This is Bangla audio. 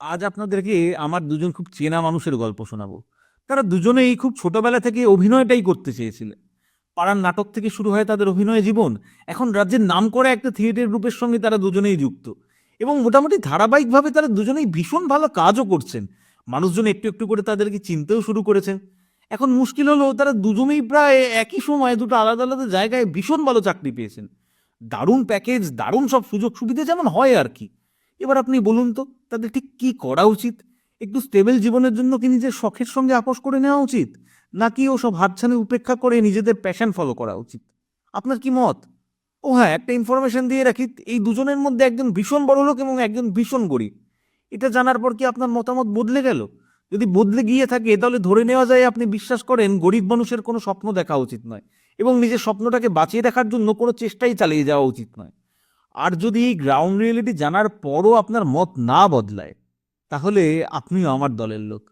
আজ আপনাদেরকে আমার দুজন খুব চেনা মানুষের গল্প শোনাবো। তারা দুজনেই খুব ছোটবেলা থেকে অভিনয়টাই করতে চেয়েছিলেন। পাড়ার নাটক থেকে শুরু হয় তাদের অভিনয় জীবন। এখন রাজ্যের নাম করা একটা থিয়েটার গ্রুপের সঙ্গে তারা দুজনেই যুক্ত। এবং মোটামুটি ধারাবাহিকভাবে তারা দুজনেই ভীষণ ভালো কাজও করছেন। মানুষজন একটু একটু করে তাদেরকে চিনতেও শুরু করেছেন। এখন মুশকিল হলো তারা দুজনেই প্রায় একই সময় দুটো আলাদা আলাদা জায়গায় ভীষণ ভালো চাকরি পেয়েছেন। দারুণ প্যাকেজ, দারুণ সব সুযোগ সুবিধা যেমন হয় আর কি। এবার আপনি বলুন তো, তাদের ঠিক কি করা উচিত? একটু স্টেবল জীবনের জন্য কি নিজের শখের সঙ্গে আপোষ করে নেওয়া উচিত? নাকি ও সব হাতছানি উপেক্ষা করে নিজেদের প্যাশন ফলো করা উচিত? আপনার কি মত? ও হ্যাঁ একটা ইনফরমেশন দিয়ে রাখি, এই দুজনের মধ্যে একজন ভীষণ বড় লোক এবং একজন ভীষণ গরিব। এটা জানার পর কি আপনার মতামত বদলে গেল? যদি বদলে গিয়ে থাকে, তাহলে ধরে নেওয়া যায় আপনি বিশ্বাস করেন, গরিব মানুষের কোনো স্বপ্ন দেখা উচিত নয় এবং নিজের স্বপ্নটাকে বাঁচিয়ে রাখার জন্য কোনো চেষ্টাই চালিয়ে যাওয়া উচিত নয়। আর যদি এই গ্রাউন্ড রিয়েলিটি জানার পরও আপনার মত না বদলায়, তাহলে আপনিও আমার দলের লোক।